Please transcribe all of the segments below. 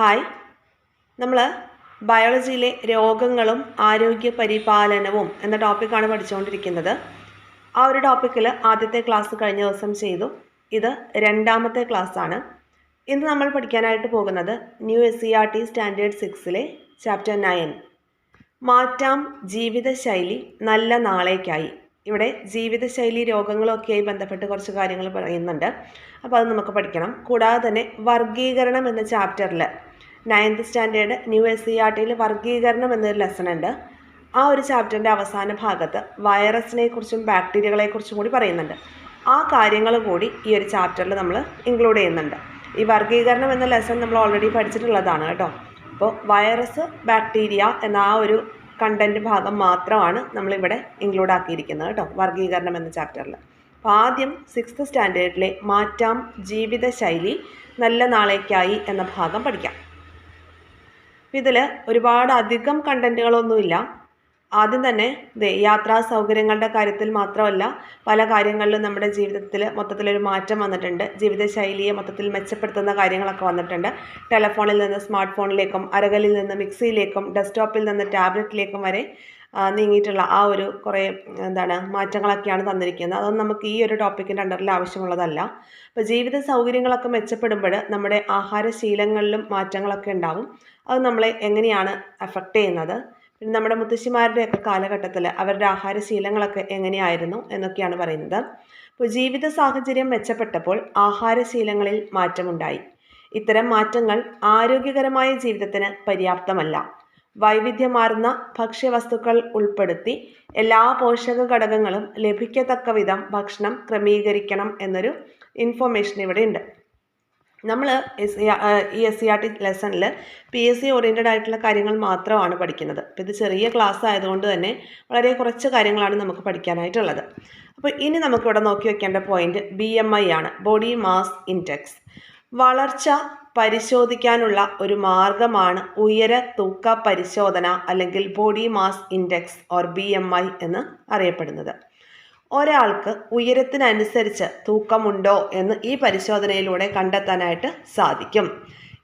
Hi. നമ്മൾ ബയോളജിയിലെ രോഗങ്ങളും ആരോഗ്യ പരിപാലനവും എന്ന ടോപ്പിക്കാണ് പഠിച്ചുകൊണ്ടിരിക്കുന്നത് ആ ഒരു ടോപ്പിക്കിൽ ആദ്യത്തെ ക്ലാസ് കഴിഞ്ഞ ദിവസം ചെയ്തു. ഇത് രണ്ടാമത്തെ ക്ലാസ് ആണ്. ഇന്ന് നമ്മൾ പഠിക്കാനായിട്ട് പോകുന്നത് new S C R T standard സിക്സിലെ chapter nine മാറ്റാം ജീവിതശൈലി നല്ല നാളേക്കായി. ഇവിടെ ജീവിതശൈലി രോഗങ്ങളൊക്കെയായി ബന്ധപ്പെട്ട് കുറച്ച് കാര്യങ്ങൾ പറയുന്നുണ്ട്. അപ്പോൾ അത് നമുക്ക് പഠിക്കണം. കൂടാതെ തന്നെ വർഗീകരണം എന്ന ചാപ്റ്ററിൽ ninth standard new S C R ടിയിൽ വർഗീകരണം എന്നൊരു ലെസൺ ഉണ്ട്. ആ ഒരു ചാപ്റ്ററിന്റെ അവസാന ഭാഗത്ത് വൈറസിനെ കുറിച്ചും ബാക്ടീരിയകളെ കുറിച്ചും കൂടി പറയുന്നുണ്ട്. ആ കാര്യങ്ങൾ കൂടി ഈ ഒരു ചാപ്റ്ററിൽ നമ്മൾ ഇൻക്ലൂഡ് ചെയ്യുന്നുണ്ട്. ഈ വർഗീകരണം എന്ന ലെസൺ നമ്മൾ ഓൾറെഡി പഠിച്ചിട്ടുള്ളതാണ് കേട്ടോ. അപ്പോൾ വൈറസ് ബാക്ടീരിയ എന്ന ആ ഒരു കണ്ടന്റ് ഭാഗം മാത്രമാണ് നമ്മളിവിടെ ഇൻക്ലൂഡ് ആക്കിയിരിക്കുന്നത് കേട്ടോ വർഗീകരണം എന്ന ചാപ്റ്ററിൽ അപ്പോൾ ആദ്യം സിക്സ്ത് സ്റ്റാൻഡേർഡിലെ മാറ്റാം ജീവിതശൈലി നല്ല നാളേക്കായി എന്ന ഭാഗം പഠിക്കാം. ഇതിൽ ഒരുപാട് അധികം കണ്ടന്റുകളൊന്നുമില്ല ആദ്യം തന്നെ യാത്രാ സൗകര്യങ്ങളുടെ കാര്യത്തിൽ മാത്രമല്ല പല കാര്യങ്ങളിലും നമ്മുടെ ജീവിതത്തിൽ മൊത്തത്തിലൊരു മാറ്റം വന്നിട്ടുണ്ട്. ജീവിതശൈലിയെ മൊത്തത്തിൽ മെച്ചപ്പെടുത്തുന്ന കാര്യങ്ങളൊക്കെ വന്നിട്ടുണ്ട്. ടെലഫോണിൽ നിന്ന് സ്മാർട്ട് ഫോണിലേക്കും അരകലിൽ നിന്ന് മിക്സിയിലേക്കും ഡെസ്ക്ടോപ്പിൽ നിന്ന് ടാബ്ലറ്റിലേക്കും വരെ നീങ്ങിയിട്ടുള്ള ആ ഒരു കുറേ എന്താണ് മാറ്റങ്ങളൊക്കെയാണ് തന്നിരിക്കുന്നത്. അതൊന്നും നമുക്ക് ഈ ഒരു ടോപ്പിക്കിന്റെ അണ്ടറിൽ ആവശ്യമുള്ളതല്ല. അപ്പോൾ ജീവിത സൗകര്യങ്ങളൊക്കെ മെച്ചപ്പെടുമ്പോൾ നമ്മുടെ ആഹാരശീലങ്ങളിലും മാറ്റങ്ങളൊക്കെ ഉണ്ടാവും. അത് നമ്മളെ എങ്ങനെയാണ് അഫക്റ്റ് ചെയ്യുന്നത്? പിന്നെ നമ്മുടെ മുത്തശ്ശിമാരുടെയൊക്കെ കാലഘട്ടത്തിൽ അവരുടെ ആഹാരശീലങ്ങളൊക്കെ എങ്ങനെയായിരുന്നു എന്നൊക്കെയാണ് പറയുന്നത്. അപ്പോൾ ജീവിത സാഹചര്യം മെച്ചപ്പെട്ടപ്പോൾ ആഹാരശീലങ്ങളിൽ മാറ്റമുണ്ടായി. ഇത്തരം മാറ്റങ്ങൾ ആരോഗ്യകരമായ ജീവിതത്തിന് പര്യാപ്തമല്ല. വൈവിധ്യമാർന്ന ഭക്ഷ്യവസ്തുക്കൾ ഉൾപ്പെടുത്തി എല്ലാ പോഷക ഘടകങ്ങളും ലഭിക്കത്തക്ക വിധം ഭക്ഷണം ക്രമീകരിക്കണം എന്നൊരു ഇൻഫോർമേഷൻ ഇവിടെ ഉണ്ട് നമ്മൾ എസ് ഈ എസ് സി ആർ ടി ലെസണിൽ പി എസ് സി ഓറിയന്റഡ് ആയിട്ടുള്ള കാര്യങ്ങൾ മാത്രമാണ് പഠിക്കുന്നത്. അപ്പോൾ ഇത് ചെറിയ ക്ലാസ് ആയതുകൊണ്ട് തന്നെ വളരെ കുറച്ച് കാര്യങ്ങളാണ് നമുക്ക് പഠിക്കാനായിട്ടുള്ളത്. അപ്പോൾ ഇനി നമുക്കിവിടെ നോക്കി വെക്കേണ്ട പോയിന്റ് ബി എം ഐ ആണ്. ബോഡി മാസ് ഇൻഡെക്സ് വളർച്ച പരിശോധിക്കാനുള്ള ഒരു മാർഗമാണ് ഉയര തൂക്ക പരിശോധന അല്ലെങ്കിൽ body mass index or B M I എന്ന് അറിയപ്പെടുന്നത്. ഒരാൾക്ക് ഉയരത്തിനനുസരിച്ച് തൂക്കമുണ്ടോ എന്ന് ഈ പരിശോധനയിലൂടെ കണ്ടെത്താനായിട്ട് സാധിക്കും.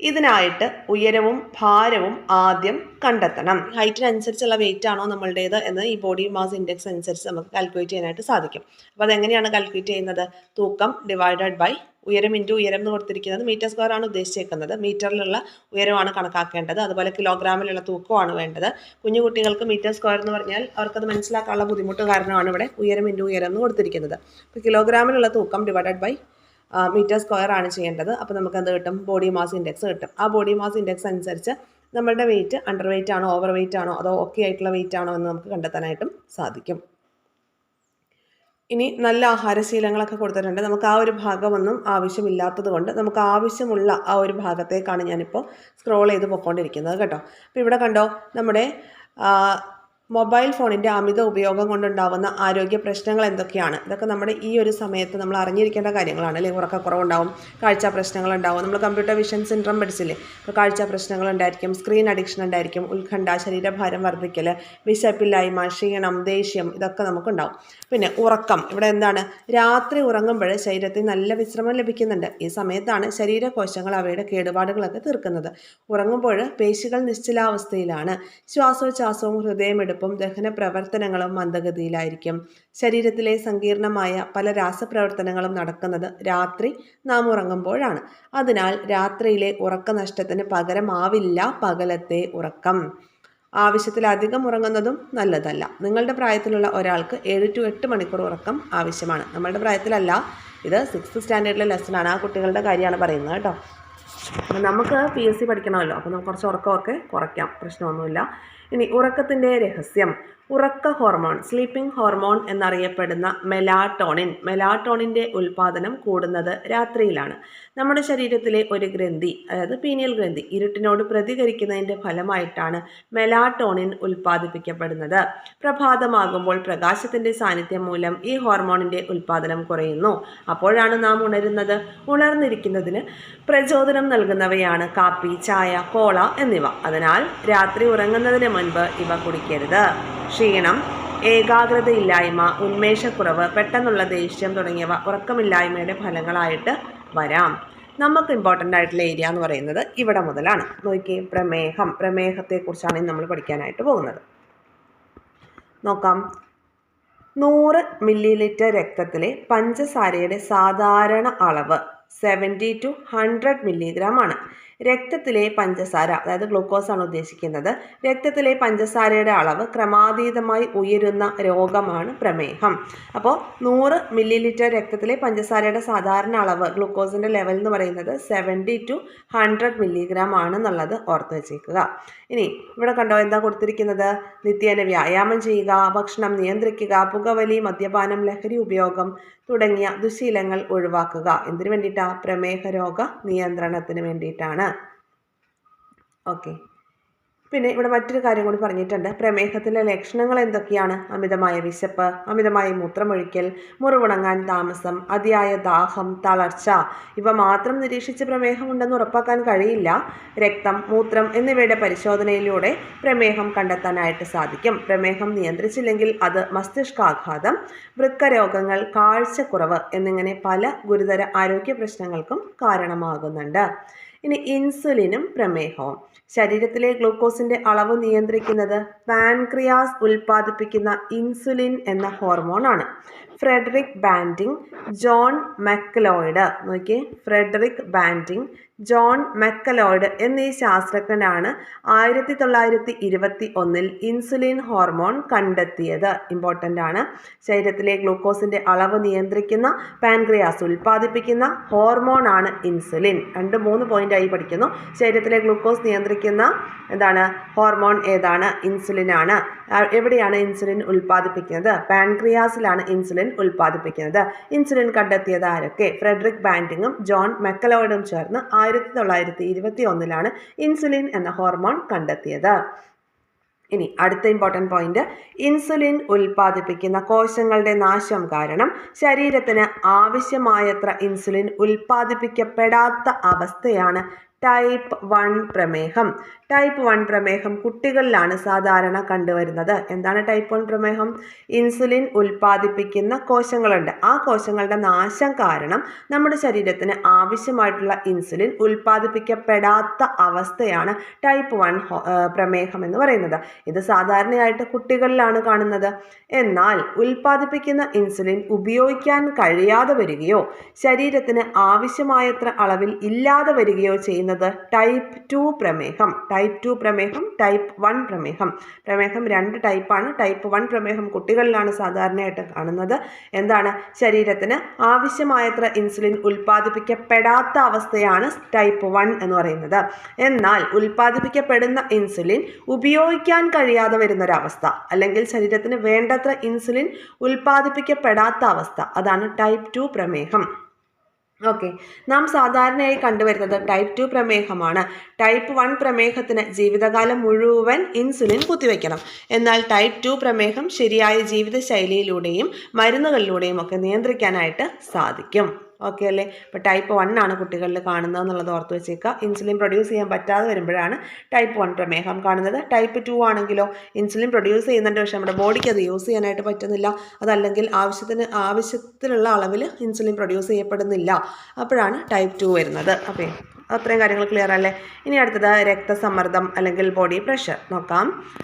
ഇതിനായിട്ട് ഉയരവും ഭാരവും ആദ്യം കണ്ടെത്തണം. ഹൈറ്റിനനുസരിച്ചുള്ള വെയിറ്റ് ആണോ നമ്മളുടേത് എന്ന് ഈ ബോഡി മാസ് ഇൻഡെക്സ് അനുസരിച്ച് നമുക്ക് കാൽക്കുലേറ്റ് ചെയ്യാനായിട്ട് സാധിക്കും. അപ്പോൾ അതെങ്ങനെയാണ് കാൽക്കുലേറ്റ് ചെയ്യുന്നത്? തൂക്കം ഡിവൈഡഡ് ബൈ ഉയരം ഇന്റു ഉയരം എന്ന് കൊടുത്തിരിക്കുന്നത് മീറ്റർ സ്ക്വയർ ആണ് ഉദ്ദേശിച്ചേക്കുന്നത്. മീറ്ററിലുള്ള ഉയരമാണ് കണക്കാക്കേണ്ടത്. അതുപോലെ കിലോഗ്രാമിലുള്ള തൂക്കമാണ് വേണ്ടത്. കുഞ്ഞു കുട്ടികൾക്ക് മീറ്റർ സ്ക്വയർ എന്ന് പറഞ്ഞാൽ അവർക്കത് മനസ്സിലാക്കാനുള്ള ബുദ്ധിമുട്ട് കാരണമാണ് ഇവിടെ ഉയരം ഇന്റു ഉയരം എന്ന് കൊടുത്തിരിക്കുന്നത്. അപ്പോൾ കിലോഗ്രാമിലുള്ള തൂക്കം ഡിവൈഡഡ് ബൈ മീറ്റർ സ്ക്വയർ ആണ് ചെയ്യേണ്ടത്. അപ്പോൾ നമുക്ക് എന്ത് കിട്ടും? ബോഡി മാസ് ഇൻഡെക്സ് കിട്ടും. ആ ബോഡി മാസ് ഇൻഡെക്സ് അനുസരിച്ച് നമ്മളുടെ വെയിറ്റ് അണ്ടർ വെയിറ്റ് ആണോ ഓവർ വെയിറ്റ് ആണോ അതോ ഓക്കെ ആയിട്ടുള്ള വെയിറ്റ് ആണോ എന്ന് നമുക്ക് കണ്ടെത്താനായിട്ടും സാധിക്കും. ഇനി നല്ല ആഹാരശീലങ്ങളൊക്കെ കൊടുത്തിട്ടുണ്ട്. നമുക്ക് ആ ഒരു ഭാഗമൊന്നും ആവശ്യമില്ലാത്തത് കൊണ്ട് നമുക്ക് ആവശ്യമുള്ള ആ ഒരു ഭാഗത്തേക്കാണ് ഞാനിപ്പോൾ സ്ക്രോൾ ചെയ്ത് പോയിക്കൊണ്ടിരിക്കുന്നത് കേട്ടോ. അപ്പോൾ ഇവിടെ കണ്ടോ നമ്മുടെ മൊബൈൽ ഫോണിന്റെ അമിത ഉപയോഗം കൊണ്ടുണ്ടാവുന്ന ആരോഗ്യ പ്രശ്നങ്ങൾ എന്തൊക്കെയാണ്? ഇതൊക്കെ നമ്മുടെ ഈ ഒരു സമയത്ത് നമ്മൾ അറിഞ്ഞിരിക്കേണ്ട കാര്യങ്ങളാണ് അല്ലെങ്കിൽ ഉറക്കക്കുറവുണ്ടാവും കാഴ്ച പ്രശ്നങ്ങളുണ്ടാവും. നമ്മൾ കമ്പ്യൂട്ടർ വിഷൻ സിൻഡ്രം പഠിച്ചില്ലേ? അപ്പോൾ കാഴ്ച പ്രശ്നങ്ങളുണ്ടായിരിക്കും സ്ക്രീൻ അഡിക്ഷൻ ഉണ്ടായിരിക്കും ഉത്കണ്ഠ ശരീരഭാരം വർദ്ധിക്കൽ വിശപ്പില്ലായ്മ ക്ഷീണം ദേഷ്യം ഇതൊക്കെ നമുക്കുണ്ടാവും. പിന്നെ ഉറക്കം ഇവിടെ എന്താണ്? രാത്രി ഉറങ്ങുമ്പോൾ ശരീരത്തിൽ നല്ല വിശ്രമം ലഭിക്കുന്നുണ്ട്. ഈ സമയത്താണ് ശരീരകോശങ്ങൾ അവയുടെ കേടുപാടുകളൊക്കെ തീർക്കുന്നത്. ഉറങ്ങുമ്പോൾ പേശികൾ നിശ്ചലാവസ്ഥയിലാണ്. ശ്വാസോച്ഛ്വാസവും ഹൃദയമെടുപ്പും ദഹന പ്രവർത്തനങ്ങളും മന്ദഗതിയിലായിരിക്കും. ശരീരത്തിലെ സങ്കീർണമായ പല രാസപ്രവർത്തനങ്ങളും നടക്കുന്നത് രാത്രി നാം ഉറങ്ങുമ്പോഴാണ്. അതിനാൽ രാത്രിയിലെ ഉറക്കനഷ്ടത്തിന് പകരമാവില്ല പകലത്തെ ഉറക്കം. ആവശ്യത്തിലധികം ഉറങ്ങുന്നതും നല്ലതല്ല. നിങ്ങളുടെ പ്രായത്തിലുള്ള ഒരാൾക്ക് ഏഴ് ടു എട്ട് മണിക്കൂർ ഉറക്കം ആവശ്യമാണ്. നമ്മളുടെ പ്രായത്തിലല്ല ഇത് സിക്സ്ത് സ്റ്റാൻഡേർഡിലെ ലെസണാണ് ആ കുട്ടികളുടെ കാര്യമാണ് പറയുന്നത് കേട്ടോ. നമുക്ക് പി എസ് സി പഠിക്കണമല്ലോ. അപ്പോൾ നമുക്ക് കുറച്ച് ഉറക്കമൊക്കെ കുറയ്ക്കാം. പ്രശ്നമൊന്നുമില്ല. ഇനി ഉറക്കത്തിന്റെ രഹസ്യം. ഉറക്ക ഹോർമോൺ സ്ലീപ്പിംഗ് ഹോർമോൺ എന്നറിയപ്പെടുന്ന മെലാട്ടോണിൻ മെലാട്ടോണിന്റെ ഉൽപ്പാദനം കൂടുന്നത് രാത്രിയിലാണ്. നമ്മുടെ ശരീരത്തിലെ ഒരു ഗ്രന്ഥി അതായത് പീനിയൽ ഗ്രന്ഥി ഇരുട്ടിനോട് പ്രതികരിക്കുന്നതിന്റെ ഫലമായിട്ടാണ് മെലാട്ടോണിൻ ഉൽപ്പാദിപ്പിക്കപ്പെടുന്നത് പ്രഭാതമാകുമ്പോൾ പ്രകാശത്തിന്റെ സാന്നിധ്യം മൂലം ഈ ഹോർമോണിന്റെ ഉൽപ്പാദനം കുറയുന്നു. അപ്പോഴാണ് നാം ഉണരുന്നത്. ഉണർന്നിരിക്കുന്നതിന് പ്രചോദനം നൽകുന്നവയാണ് കാപ്പി ചായ കോള എന്നിവ. അതിനാൽ രാത്രി ഉറങ്ങുന്നതിന് മുൻപ് ഇവ കുടിക്കരുത്. ക്ഷീണം ഏകാഗ്രതയില്ലായ്മ ഉന്മേഷക്കുറവ് പെട്ടെന്നുള്ള ദേഷ്യം തുടങ്ങിയവ ഉറക്കമില്ലായ്മയുടെ ഫലങ്ങളായിട്ട് വരാം. നമുക്ക് ഇമ്പോർട്ടന്റ് ആയിട്ടുള്ള ഏരിയ എന്ന് പറയുന്നത് ഇവിടെ മുതലാണ്. നോക്കി പ്രമേഹം. പ്രമേഹത്തെക്കുറിച്ചാണ് നമ്മൾ പഠിക്കാനായിട്ട് പോകുന്നത്. നോക്കാം. നൂറ് മില്ലി ലിറ്റർ രക്തത്തിലെ പഞ്ചസാരയുടെ സാധാരണ അളവ് സെവന്റി ടു ഹൺഡ്രഡ് മില്ലിഗ്രാം ആണ്. രക്തത്തിലെ പഞ്ചസാര അതായത് ഗ്ലൂക്കോസ് ആണ് ഉദ്ദേശിക്കുന്നത്. രക്തത്തിലെ പഞ്ചസാരയുടെ അളവ് ക്രമാതീതമായി ഉയരുന്ന രോഗമാണ് പ്രമേഹം. അപ്പോൾ നൂറ് മില്ലി ലിറ്റർ രക്തത്തിലെ പഞ്ചസാരയുടെ സാധാരണ അളവ് ഗ്ലൂക്കോസിന്റെ ലെവൽ എന്ന് പറയുന്നത് സെവന്റി ടു ഹൺഡ്രഡ് മില്ലിഗ്രാം ആണെന്നുള്ളത് ഓർത്ത് വെച്ചേക്കുക. ഇനി ഇവിടെ കണ്ടോ എന്താ കൊടുത്തിരിക്കുന്നത്? നിത്യേന വ്യായാമം ചെയ്യുക ഭക്ഷണം നിയന്ത്രിക്കുക പുകവലി മദ്യപാനം ലഹരി ഉപയോഗം തുടങ്ങിയ ദുശീലങ്ങൾ ഒഴിവാക്കുക. എന്തിനു വേണ്ടിയിട്ടാണ് പ്രമേഹ രോഗ നിയന്ത്രണത്തിന് വേണ്ടിയിട്ടാണ്. ഓക്കെ. പിന്നെ ഇവിടെ മറ്റൊരു കാര്യം കൂടി പറഞ്ഞിട്ടുണ്ട്. പ്രമേഹത്തിലെ ലക്ഷണങ്ങൾ എന്തൊക്കെയാണ്? അമിതമായ വിശപ്പ് അമിതമായ മൂത്രമൊഴിക്കൽ മുറിവുണങ്ങാൻ താമസം അതിയായ ദാഹം തളർച്ച. ഇവ മാത്രം നിരീക്ഷിച്ച് പ്രമേഹമുണ്ടെന്ന് ഉറപ്പാക്കാൻ കഴിയില്ല. രക്തം മൂത്രം എന്നിവയുടെ പരിശോധനയിലൂടെ പ്രമേഹം കണ്ടെത്താനായിട്ട് സാധിക്കും. പ്രമേഹം നിയന്ത്രിച്ചില്ലെങ്കിൽ അത് മസ്തിഷ്കാഘാതം വൃക്കരോഗങ്ങൾ കാഴ്ചക്കുറവ് എന്നിങ്ങനെ പല ഗുരുതര ആരോഗ്യ പ്രശ്നങ്ങൾക്കും കാരണമാകുന്നുണ്ട്. ഇനി ഇൻസുലിനും പ്രമേഹവും. ശരീരത്തിലെ ഗ്ലൂക്കോസിന്റെ അളവ് നിയന്ത്രിക്കുന്നത് പാൻക്രിയാസ് ഉൽപ്പാദിപ്പിക്കുന്ന ഇൻസുലിൻ എന്ന ഹോർമോൺ ആണ് ഫ്രെഡറിക് ബാൻഡിങ് ജോൺ മെക്ലോയിഡ്. നോക്കിയേ ഫ്രെഡറിക് ബാൻഡിങ് ജോൺ മെക്കലോയ്ഡ് എന്നീ ശാസ്ത്രജ്ഞനാണ് ആയിരത്തി തൊള്ളായിരത്തി ഇരുപത്തി ഒന്നിൽ ഇൻസുലിൻ ഹോർമോൺ കണ്ടെത്തിയത്. ഇമ്പോർട്ടന്റ് ആണ്. ശരീരത്തിലെ ഗ്ലൂക്കോസിന്റെ അളവ് നിയന്ത്രിക്കുന്ന പാൻക്രിയാസ് ഉൽപ്പാദിപ്പിക്കുന്ന ഹോർമോൺ ആണ് ഇൻസുലിൻ. രണ്ട് മൂന്ന് പോയിന്റ് ആയി പഠിക്കുന്നു. ശരീരത്തിലെ ഗ്ലൂക്കോസ് നിയന്ത്രിക്കുന്ന എന്താണ്? ഹോർമോൺ ഏതാണ്? ഇൻസുലിൻ ആണ്. എവിടെയാണ് ഇൻസുലിൻ ഉൽപ്പാദിപ്പിക്കുന്നത്? പാൻക്രിയാസിലാണ് ഇൻസുലിൻ ഉൽപ്പാദിപ്പിക്കുന്നത്. ഇൻസുലിൻ കണ്ടെത്തിയത് ആരൊക്കെ? ഫ്രെഡറിക് ബാൻഡിങ്ങും ജോൺ മെക്കലോയിഡും ചേർന്ന് ആയിരത്തി തൊള്ളായിരത്തി ഇരുപത്തി ഒന്നിലാണ് ഇൻസുലിൻ എന്ന ഹോർമോൺ കണ്ടെത്തിയത്. ഇനി അടുത്ത ഇമ്പോർട്ടന്റ് പോയിന്റ് ഇൻസുലിൻ ഉൽപ്പാദിപ്പിക്കുന്ന കോശങ്ങളുടെ നാശം കാരണം ശരീരത്തിന് ആവശ്യമായത്ര ഇൻസുലിൻ ഉൽപ്പാദിപ്പിക്കപ്പെടാത്ത അവസ്ഥയാണ് ടൈപ്പ് വൺ പ്രമേഹം. ടൈപ്പ് വൺ പ്രമേഹം കുട്ടികളിലാണ് സാധാരണ കണ്ടുവരുന്നത്. എന്താണ് ടൈപ്പ് വൺ പ്രമേഹം? ഇൻസുലിൻ ഉൽപ്പാദിപ്പിക്കുന്ന കോശങ്ങളുണ്ട്. ആ കോശങ്ങളുടെ നാശം കാരണം നമ്മുടെ ശരീരത്തിന് ആവശ്യമായിട്ടുള്ള ഇൻസുലിൻ ഉൽപ്പാദിപ്പിക്കപ്പെടാത്ത അവസ്ഥയാണ് ടൈപ്പ് വൺ പ്രമേഹം എന്ന് പറയുന്നത്. ഇത് സാധാരണയായിട്ട് കുട്ടികളിലാണ് കാണുന്നത്. എന്നാൽ ഉൽപ്പാദിപ്പിക്കുന്ന ഇൻസുലിൻ ഉപയോഗിക്കാൻ കഴിയാതെ വരികയോ ശരീരത്തിന് ആവശ്യമായത്ര അളവിൽ ഇല്ലാതെ വരികയോ ചെയ്യുന്നത് ടൈപ്പ് ടു പ്രമേഹം. ടൈപ്പ് ടു പ്രമേഹം ടൈപ്പ് വൺ പ്രമേഹം. പ്രമേഹം രണ്ട് ടൈപ്പാണ് ടൈപ്പ് വൺ പ്രമേഹം കുട്ടികളിലാണ് സാധാരണയായിട്ട് കാണുന്നത്. എന്താണ്? ശരീരത്തിന് ആവശ്യമായത്ര ഇൻസുലിൻ ഉൽപ്പാദിപ്പിക്കപ്പെടാത്ത അവസ്ഥയാണ് ടൈപ്പ് വൺ എന്ന് പറയുന്നത്. എന്നാൽ ഉൽപ്പാദിപ്പിക്കപ്പെടുന്ന ഇൻസുലിൻ ഉപയോഗിക്കാൻ കഴിയാതെ വരുന്നൊരവസ്ഥ അല്ലെങ്കിൽ ശരീരത്തിന് വേണ്ടത്ര ഇൻസുലിൻ ഉൽപ്പാദിപ്പിക്കപ്പെടാത്ത അവസ്ഥ അതാണ് ടൈപ്പ് ടു പ്രമേഹം. ഓക്കെ നാം സാധാരണയായി കണ്ടുവരുന്നത് ടൈപ്പ് ടു പ്രമേഹമാണ്. ടൈപ്പ് വൺ പ്രമേഹത്തിന് ജീവിതകാലം മുഴുവൻ ഇൻസുലിൻ കുത്തിവെക്കണം. എന്നാൽ ടൈപ്പ് ടു പ്രമേഹം ശരിയായ ജീവിതശൈലിയിലൂടെയും മരുന്നുകളിലൂടെയും ഒക്കെ നിയന്ത്രിക്കാനായിട്ട് സാധിക്കും. ഓക്കെ അല്ലേ? ഇപ്പോൾ ടൈപ്പ് വൺ ആണ് കുട്ടികളിൽ കാണുന്നത് എന്നുള്ളത് ഓർത്ത് വെച്ചേക്കുക. ഇൻസുലിൻ പ്രൊഡ്യൂസ് ചെയ്യാൻ പറ്റാതെ വരുമ്പോഴാണ് ടൈപ്പ് വൺ പ്രമേഹം കാണുന്നത്. ടൈപ്പ് ടു ആണെങ്കിലോ ഇൻസുലിൻ പ്രൊഡ്യൂസ് ചെയ്യുന്നുണ്ട്. പക്ഷേ നമ്മുടെ ബോഡിക്ക് അത് യൂസ് ചെയ്യാനായിട്ട് പറ്റുന്നില്ല. അതല്ലെങ്കിൽ ആവശ്യത്തിന് ആവശ്യത്തിലുള്ള അളവിൽ ഇൻസുലിൻ പ്രൊഡ്യൂസ് ചെയ്യപ്പെടുന്നില്ല. അപ്പോഴാണ് ടൈപ്പ് ടു വരുന്നത്. അപ്പോൾ അത്രയും കാര്യങ്ങൾ ക്ലിയർ അല്ലേ? ഇനി അടുത്തത് രക്തസമ്മർദ്ദം അല്ലെങ്കിൽ ബോഡി പ്രഷർ നോക്കാം.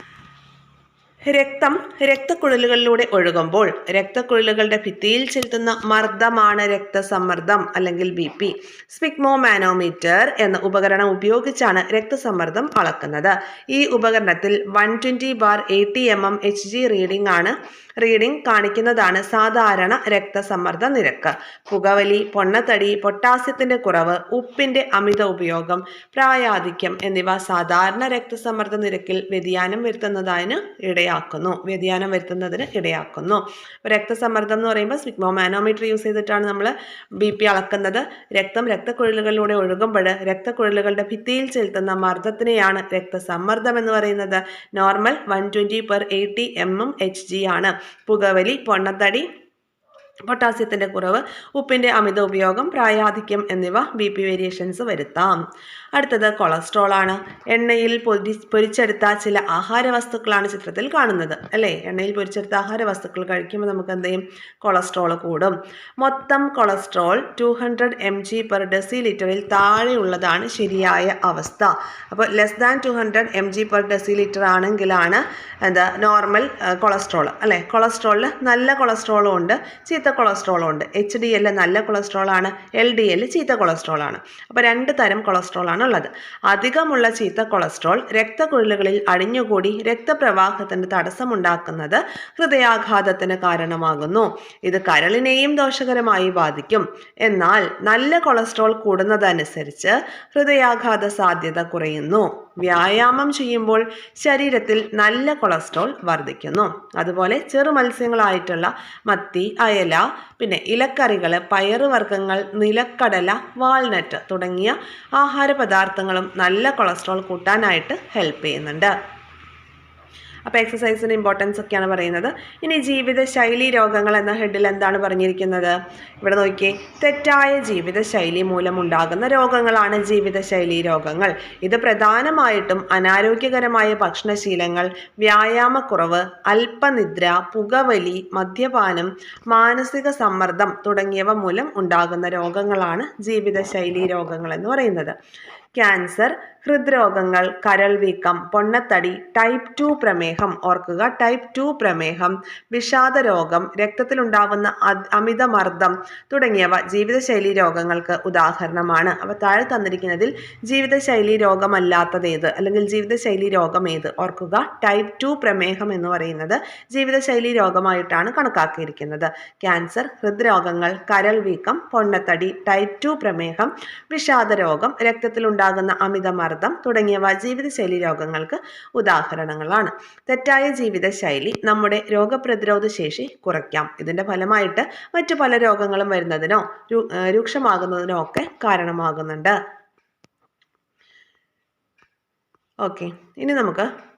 രക്തം രക്തക്കുഴലുകളിലൂടെ ഒഴുകുമ്പോൾ രക്തക്കുഴലുകളുടെ ഭിത്തിയിൽ ചെലുത്തുന്ന മർദ്ദമാണ് രക്തസമ്മർദ്ദം അല്ലെങ്കിൽ ബി പി. സ്പിക്മോ മാനോമീറ്റർ എന്ന ഉപകരണം ഉപയോഗിച്ചാണ് രക്തസമ്മർദ്ദം അളക്കുന്നത്. ഈ ഉപകരണത്തിൽ one twenty bar eighty M M H G reading ആണ് റീഡിംഗ് കാണിക്കുന്നതാണ് സാധാരണ രക്തസമ്മർദ്ദ നിരക്ക്. പുകവലി പൊണ്ണത്തടി പൊട്ടാസ്യത്തിന്റെ കുറവ് ഉപ്പിന്റെ അമിത ഉപയോഗം പ്രായാധിക്യം എന്നിവ സാധാരണ രക്തസമ്മർദ്ദ നിരക്കിൽ വ്യതിയാനം വരുത്തുന്നതിന് ഇടയാക്കുന്നു. വ്യതിയാനം വരുത്തുന്നതിന് ഇടയാക്കുന്നു. രക്തസമ്മർദ്ദം എന്ന് പറയുമ്പോൾ സ്വിഗ്മോ മാനോമീറ്റർ യൂസ് ചെയ്തിട്ടാണ് നമ്മൾ ബി പി അളക്കുന്നത്. രക്തം രക്തക്കുഴലുകളിലൂടെ ഒഴുകുമ്പോൾ രക്തക്കുഴലുകളുടെ ഭിത്തിയിൽ ചെലുത്തുന്ന മർദ്ദത്തിനെയാണ് രക്തസമ്മർദ്ദം എന്ന് പറയുന്നത്. Normal one twenty per eighty M M H G ആണ്. പുകവലി പൊണ്ണത്തടി പൊട്ടാസ്യത്തിന്റെ കുറവ് ഉപ്പിന്റെ അമിത ഉപയോഗം പ്രായാധിക്യം എന്നിവ ബി പി വേരിയേഷൻസ് വരുത്താം. അടുത്തത് കൊളസ്ട്രോൾ ആണ്. എണ്ണയിൽ പൊരി പൊരിച്ചെടുത്ത ചില ആഹാര വസ്തുക്കളാണ് ചിത്രത്തിൽ കാണുന്നത്. അല്ലേ? എണ്ണയിൽ പൊരിച്ചെടുത്ത ആഹാര വസ്തുക്കൾ കഴിക്കുമ്പോൾ നമുക്ക് എന്ത് ചെയ്യും? കൊളസ്ട്രോൾ കൂടും. മൊത്തം cholesterol two hundred M G per deci ലിറ്ററിൽ താഴെയുള്ളതാണ് ശരിയായ അവസ്ഥ. അപ്പോൾ less than two hundred M G per decilitre ആണെങ്കിലാണ് എന്താ? Normal cholesterol. അല്ലേ? കൊളസ്ട്രോളിൽ നല്ല കൊളസ്ട്രോളും ഉണ്ട്. ചീത്ത കൊളസ്ട്രോളും ഉണ്ട്. എച്ച് ഡി എൽ നല്ല കൊളസ്ട്രോൾ ആണ്. എൽ ഡി എൽ ചീത്ത കൊളസ്ട്രോൾ ആണ്. അപ്പോൾ രണ്ട് തരം കൊളസ്ട്രോൾ ആണ് ഉള്ളത്. അധികമുള്ള ചീത്ത കൊളസ്ട്രോൾ രക്തക്കുഴലുകളിൽ അടിഞ്ഞുകൂടി രക്തപ്രവാഹത്തിന് തടസ്സമുണ്ടാക്കുന്നത് ഹൃദയാഘാതത്തിന് കാരണമാകുന്നു. ഇത് കരളിനെയും ദോഷകരമായി ബാധിക്കും. എന്നാൽ നല്ല കൊളസ്ട്രോൾ കൂടുന്നതനുസരിച്ച് ഹൃദയാഘാത സാധ്യത കുറയുന്നു. വ്യായാമം ചെയ്യുമ്പോൾ ശരീരത്തിൽ നല്ല കൊളസ്ട്രോൾ വർദ്ധിക്കുന്നു അതുപോലെ ചെറു മത്സ്യങ്ങളായിട്ടുള്ള മത്തി അയല പിന്നെ ഇലക്കറികൾ പയറുവർഗങ്ങൾ നിലക്കടല വാൾനട്ട് തുടങ്ങിയ ആഹാര പദാർത്ഥങ്ങളും നല്ല കൊളസ്ട്രോൾ കൂട്ടാനായിട്ട് ഹെൽപ്പ് ചെയ്യുന്നുണ്ട്. അപ്പോൾ എക്സസൈസിന്റെ ഇമ്പോർട്ടൻസ് ഒക്കെയാണ് പറയുന്നത്. ഇനി ജീവിതശൈലി രോഗങ്ങൾ എന്ന ഹെഡിൽ എന്താണ് പറഞ്ഞിരിക്കുന്നത്? ഇവിടെ നോക്കിയേ. തെറ്റായ ജീവിതശൈലി മൂലമുണ്ടാകുന്ന രോഗങ്ങളാണ് ജീവിതശൈലി രോഗങ്ങൾ. ഇത് പ്രധാനമായിട്ടും അനാരോഗ്യകരമായ ഭക്ഷണശീലങ്ങൾ വ്യായാമക്കുറവ് അല്പനിദ്ര പുകവലി മദ്യപാനം മാനസിക സമ്മർദ്ദം തുടങ്ങിയവ മൂലം ഉണ്ടാകുന്ന രോഗങ്ങളാണ് ജീവിതശൈലി രോഗങ്ങൾ എന്ന് പറയുന്നത്. ക്യാൻസർ ഹൃദ്രോഗങ്ങൾ കരൾ വീക്കം പൊണ്ണത്തടി ടൈപ്പ് ടു പ്രമേഹം ഓർക്കുക ടൈപ്പ് ടു പ്രമേഹം വിഷാദ രോഗം രക്തത്തിലുണ്ടാവുന്ന അമിതമർദ്ദം തുടങ്ങിയവ ജീവിതശൈലി രോഗങ്ങൾക്ക് ഉദാഹരണമാണ്. അവ താഴെ തന്നിരിക്കുന്നതിൽ ജീവിതശൈലി രോഗമല്ലാത്തത് ഏത് അല്ലെങ്കിൽ ജീവിതശൈലി രോഗം ഏത് ഓർക്കുക ടൈപ്പ് ടു പ്രമേഹം എന്ന് പറയുന്നത് ജീവിതശൈലി രോഗമായിട്ടാണ് കണക്കാക്കിയിരിക്കുന്നത്. ക്യാൻസർ ഹൃദ്രോഗങ്ങൾ കരൾ വീക്കം പൊണ്ണത്തടി ടൈപ്പ് ടു പ്രമേഹം വിഷാദ രോഗം രക്തത്തിലുണ്ടാകുന്ന അമിതമർദ്ദം മർദ്ദം തുടങ്ങിയവ ജീവിതശൈലി രോഗങ്ങൾക്ക് ഉദാഹരണങ്ങളാണ്. തെറ്റായ ജീവിതശൈലി നമ്മുടെ രോഗപ്രതിരോധ ശേഷി കുറയ്ക്കാം. ഇതിന്റെ ഫലമായിട്ട് മറ്റു പല രോഗങ്ങളും വരുന്നതിനോ രൂക്ഷമാകുന്നതിനോ ഒക്കെ കാരണമാകുന്നുണ്ട്. ഓക്കെ. ഇനി നമുക്ക്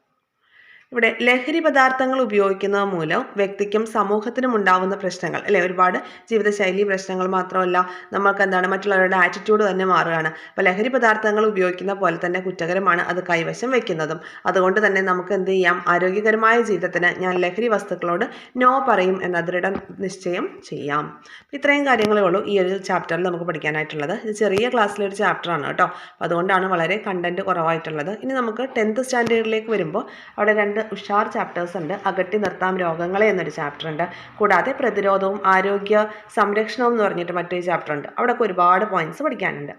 ഇവിടെ ലഹരി പദാർത്ഥങ്ങൾ ഉപയോഗിക്കുന്നത് മൂലം വ്യക്തിക്കും സമൂഹത്തിനും ഉണ്ടാവുന്ന പ്രശ്നങ്ങൾ അല്ലെ? ഒരുപാട് ജീവിതശൈലി പ്രശ്നങ്ങൾ മാത്രമല്ല നമുക്ക് എന്താണ് മറ്റുള്ളവരുടെ ആറ്റിറ്റ്യൂഡ് തന്നെ മാറുകയാണ്. അപ്പോൾ ലഹരി പദാർത്ഥങ്ങൾ ഉപയോഗിക്കുന്ന പോലെ തന്നെ കുറ്റകരമാണ് അത് കൈവശം വെക്കുന്നതും. അതുകൊണ്ട് തന്നെ നമുക്ക് എന്ത് ചെയ്യാം? ആരോഗ്യകരമായ ജീവിതത്തിന് ഞാൻ ലഹരി വസ്തുക്കളോട് നോ പറയും എന്ന ദൃഢ നിശ്ചയം ചെയ്യാം. ഇത്രയും കാര്യങ്ങളേ ഉള്ളൂ ഈ ഒരു ചാപ്റ്ററിൽ നമുക്ക് പഠിക്കാനായിട്ടുള്ളത്. ഇത് ചെറിയ ക്ലാസ്സിലെ ഒരു ചാപ്റ്ററാണ് കേട്ടോ. അതുകൊണ്ടാണ് വളരെ കണ്ടന്റ് കുറവായിട്ടുള്ളത്. ഇനി നമുക്ക് ടെൻത്ത് സ്റ്റാൻഡേർഡിലേക്ക് വരുമ്പോൾ അവിടെ രണ്ട് ഉഷാർ ചാപ്റ്റേഴ്സ് ഉണ്ട്. അകറ്റി നിർത്താം രോഗങ്ങളെ എന്നൊരു ചാപ്റ്റർ ഉണ്ട്. കൂടാതെ പ്രതിരോധവും ആരോഗ്യ സംരക്ഷണവും എന്ന് പറഞ്ഞിട്ട് മറ്റൊരു ചാപ്റ്റർ ഉണ്ട്. അവിടെയൊക്കെ ഒരുപാട് പോയിന്റ്സ് പഠിക്കാനുണ്ട്.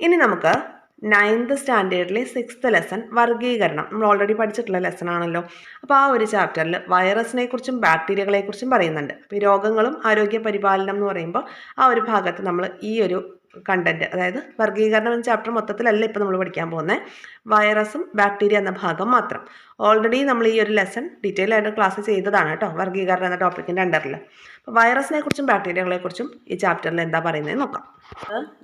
ഇനി നമുക്ക് നയൻത് സ്റ്റാൻഡേർഡിലെ സിക്സ്ത് ലെസൺ വർഗീകരണം നമ്മൾ ഓൾറെഡി പഠിച്ചിട്ടുള്ള ലെസൺ ആണല്ലോ. അപ്പോൾ ആ ഒരു ചാപ്റ്ററിൽ വൈറസിനെ കുറിച്ചും ബാക്ടീരിയകളെ കുറിച്ചും പറയുന്നുണ്ട്. അപ്പോൾ ഈ രോഗങ്ങളും ആരോഗ്യ പരിപാലനം എന്ന് പറയുമ്പോൾ ആ ഒരു ഭാഗത്ത് നമ്മൾ ഈ ഒരു കണ്ടന്റ് അതായത് വർഗീകരണം എന്ന ചാപ്റ്റർ മൊത്തത്തിലല്ല ഇപ്പോൾ നമ്മൾ പഠിക്കാൻ പോകുന്നത് വൈറസും ബാക്ടീരിയ എന്ന ഭാഗം മാത്രം. ഓൾറെഡി നമ്മൾ ഈ ഒരു ലെസൺ ഡീറ്റെയിൽ ആയിട്ട് ക്ലാസ് ചെയ്തതാണ് കേട്ടോ വർഗീകരണം എന്ന ടോപ്പിക്കിന്റെ അണ്ടറിൽ അപ്പോൾ വൈറസിനെ കുറിച്ചും ബാക്ടീരിയകളെ കുറിച്ചും ഈ ചാപ്റ്ററിൽ എന്താ പറയുന്നത് നോക്കാം.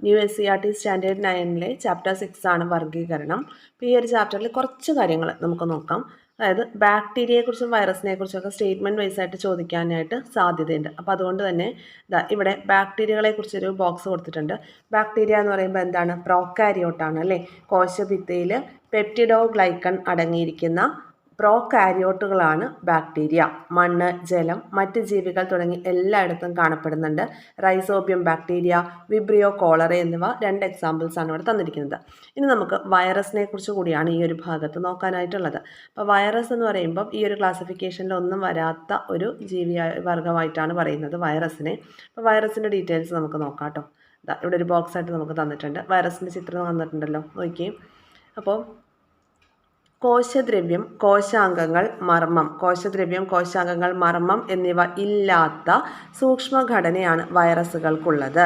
New S C R T standard നയനിലെ chapter six ആണ് വർഗീകരണം അപ്പോൾ ഈ ഒരു ചാപ്റ്ററിൽ കുറച്ച് കാര്യങ്ങൾ നമുക്ക് നോക്കാം. അതായത് ബാക്ടീരിയയെക്കുറിച്ചും വൈറസിനെക്കുറിച്ചൊക്കെ സ്റ്റേറ്റ്മെന്റ് വൈസ് ആയിട്ട് ചോദിക്കാനായിട്ട് സാധ്യതയുണ്ട്. അപ്പോൾ അതുകൊണ്ട് തന്നെ ഇതാ ഇവിടെ ബാക്ടീരിയകളെക്കുറിച്ചൊരു ബോക്സ് കൊടുത്തിട്ടുണ്ട്. ബാക്ടീരിയ എന്ന് പറയുമ്പോൾ എന്താണ്? പ്രോക്കാരിയോട്ടാണ് അല്ലേ? കോശഭിത്തിയിൽ പെപ്റ്റിഡോ ഗ്ലൈക്കൺ അടങ്ങിയിരിക്കുന്ന പ്രോകാരിയോട്ടുകളാണ് ബാക്ടീരിയ. മണ്ണ് ജലം മറ്റ് ജീവികൾ തുടങ്ങി എല്ലായിടത്തും കാണപ്പെടുന്നുണ്ട്. റൈസോബിയം ബാക്ടീരിയ വിബ്രിയോ കോളറ എന്നിവ രണ്ട് എക്സാമ്പിൾസ് ആണ് ഇവിടെ തന്നിരിക്കുന്നത്. ഇനി നമുക്ക് വൈറസിനെ കുറിച്ച് കൂടിയാണ് ഈ ഒരു ഭാഗത്ത് നോക്കാനായിട്ടുള്ളത്. അപ്പോൾ വൈറസ് എന്ന് പറയുമ്പം ഈ ഒരു ക്ലാസിഫിക്കേഷനിൽ ഒന്നും വരാത്ത ഒരു ജീവി വർഗമായിട്ടാണ് പറയുന്നത് വൈറസിനെ അപ്പോൾ വൈറസിന്റെ ഡീറ്റെയിൽസ് നമുക്ക് നോക്കാം കേട്ടോ ഇവിടെ ഒരു ബോക്സ് ആയിട്ട് നമുക്ക് തന്നിട്ടുണ്ട്. വൈറസിന്റെ ചിത്രം തന്നിട്ടുണ്ടല്ലോ. നോക്കിയേ. അപ്പോൾ കോശദ്രവ്യം കോശാംഗങ്ങൾ മർമ്മം. കോശദ്രവ്യം കോശാംഗങ്ങൾ മർമ്മം എന്നിവ ഇല്ലാത്ത സൂക്ഷ്മഘടനയാണ് വൈറസുകൾക്കുള്ളത്.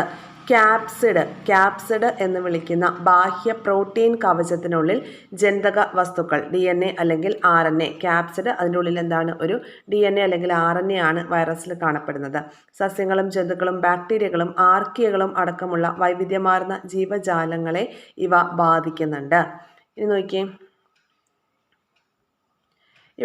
ക്യാപ്സിഡ് ക്യാപ്സിഡ് എന്ന് വിളിക്കുന്ന ബാഹ്യ പ്രോട്ടീൻ കവചത്തിനുള്ളിൽ ജനിതക വസ്തുക്കൾ ഡി എൻ എ അല്ലെങ്കിൽ ആർ എൻ എ. ക്യാപ്സിഡ് അതിന്റെ ഉള്ളിൽ എന്താണ്? ഒരു ഡി എൻ എ അല്ലെങ്കിൽ ആർ എൻ എ ആണ് വൈറസിൽ കാണപ്പെടുന്നത്. സസ്യങ്ങളും ജന്തുക്കളും ബാക്ടീരിയകളും ആർക്കിയകളും അടക്കമുള്ള വൈവിധ്യമാർന്ന ജീവജാലങ്ങളെ ഇവ ബാധിക്കുന്നുണ്ട്. ഇനി നോക്കിയേ.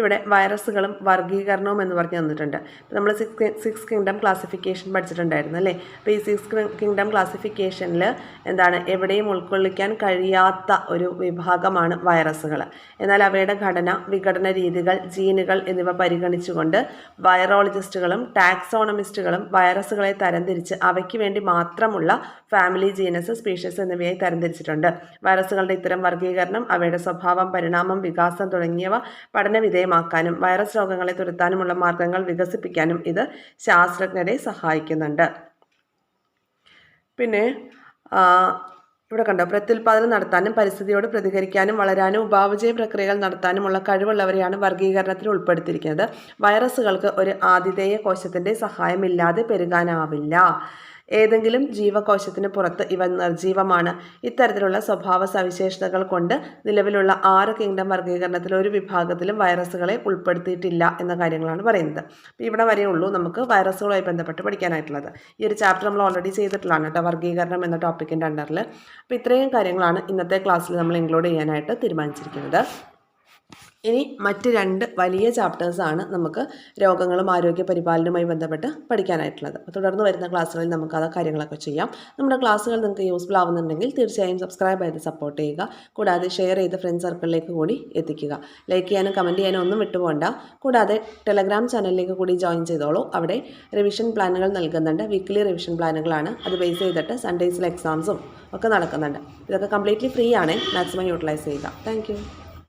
ഇവിടെ വൈറസുകളും വർഗീകരണവും എന്ന് പറഞ്ഞ് തന്നിട്ടുണ്ട്. നമ്മൾ സിക്സ് സിക്സ് കിങ്ഡം ക്ലാസിഫിക്കേഷൻ പഠിച്ചിട്ടുണ്ടായിരുന്നു അല്ലേ? അപ്പോൾ ഈ സിക്സ് കിങ്ഡം ക്ലാസിഫിക്കേഷനിൽ എന്താണ്? എവിടെയും ഉൾക്കൊള്ളിക്കാൻ കഴിയാത്ത ഒരു വിഭാഗമാണ് വൈറസുകൾ എന്നാൽ അവയുടെ ഘടന വിഘടന രീതികൾ ജീനുകൾ എന്നിവ പരിഗണിച്ചുകൊണ്ട് വൈറോളജിസ്റ്റുകളും ടാക്സോണമിസ്റ്റുകളും വൈറസുകളെ തരംതിരിച്ച് അവയ്ക്ക് വേണ്ടി മാത്രമുള്ള ഫാമിലി ജീനസ് സ്പീഷ്യസ് എന്നിവയായി തരംതിരിച്ചിട്ടുണ്ട്. വൈറസുകളുടെ ഇത്തരം വർഗീകരണം അവയുടെ സ്വഭാവം പരിണാമം വികാസം തുടങ്ങിയവ പഠന വിധേയമാക്കാനും വൈറസ് രോഗങ്ങളെ തുരത്താനുമുള്ള മാർഗങ്ങൾ വികസിപ്പിക്കാനും ഇത് ശാസ്ത്രജ്ഞരെ സഹായിക്കുന്നുണ്ട്. പിന്നെ ഇവിടെ കണ്ടോ പ്രത്യുൽപാദനം നടത്താനും പരിസ്ഥിതിയോട് പ്രതികരിക്കാനും വളരാനും ഉപാപചയ പ്രക്രിയകൾ നടത്താനുമുള്ള കഴിവുള്ളവരെയാണ് വർഗീകരണത്തിൽ ഉൾപ്പെടുത്തിയിരിക്കുന്നത്. വൈറസുകൾക്ക് ഒരു ആതിഥേയ കോശത്തിന്റെ സഹായമില്ലാതെ പെരുകാനാവില്ല. ഏതെങ്കിലും ജീവകോശത്തിന് പുറത്ത് ഇവ നിർജീവമാണ്. ഇത്തരത്തിലുള്ള സ്വഭാവ സവിശേഷതകൾ കൊണ്ട് നിലവിലുള്ള ആറ് കിങ്ഡം വർഗീകരണത്തിൽ ഒരു വിഭാഗത്തിലും വൈറസുകളെ ഉൾപ്പെടുത്തിയിട്ടില്ല എന്ന കാര്യങ്ങളാണ് പറയുന്നത്. ഇവിടെ വരെ ഉള്ളൂ നമുക്ക് വൈറസുകളുമായി ബന്ധപ്പെട്ട് പഠിക്കാനായിട്ടുള്ളത്. ഈ ഒരു ചാപ്റ്റർ നമ്മൾ ഓൾറെഡി ചെയ്തിട്ടുള്ളതാണ് കേട്ടോ വർഗീകരണം എന്ന ടോപ്പിക്കിന്റെ അണ്ടറിൽ അപ്പോൾ ഇത്രയും കാര്യങ്ങളാണ് ഇന്നത്തെ ക്ലാസ്സിൽ നമ്മൾ ഇൻക്ലൂഡ് ചെയ്യാനായിട്ട് തീരുമാനിച്ചിരിക്കുന്നത്. ഇനി മറ്റ് രണ്ട് വലിയ ചാപ്റ്റേഴ്സാണ് നമുക്ക് രോഗങ്ങളും ആരോഗ്യ പരിപാലനവുമായി ബന്ധപ്പെട്ട് പഠിക്കാനായിട്ടുള്ളത്. തുടർന്ന് വരുന്ന ക്ലാസ്സുകളിൽ നമുക്ക് അത് കാര്യങ്ങളൊക്കെ ചെയ്യാം. നമ്മുടെ ക്ലാസ്സുകൾ നിങ്ങൾക്ക് യൂസ്ഫുൾ ആവുന്നുണ്ടെങ്കിൽ തീർച്ചയായും സബ്സ്ക്രൈബ് ചെയ്ത് സപ്പോർട്ട് ചെയ്യുക. കൂടാതെ ഷെയർ ചെയ്ത് ഫ്രണ്ട് സർക്കിളിലേക്ക് കൂടി എത്തിക്കുക. ലൈക്ക് ചെയ്യാനും കമന്റ് ചെയ്യാനും ഒന്നും വിട്ടുപോകണ്ട. കൂടാതെ ടെലഗ്രാം ചാനലിലേക്ക് കൂടി ജോയിൻ ചെയ്തോളൂ. അവിടെ റിവിഷൻ പ്ലാനുകൾ നൽകുന്നുണ്ട്. വീക്ക്ലി റിവിഷൻ പ്ലാനുകളാണ് അത് ബേസ് ചെയ്തിട്ട് സൺഡേസിലെ എക്സാംസും ഒക്കെ നടക്കുന്നുണ്ട്. ഇതൊക്കെ കംപ്ലീറ്റ്ലി ഫ്രീ ആണ്. മാക്സിമം യൂട്ടിലൈസ് ചെയ്യുക. താങ്ക്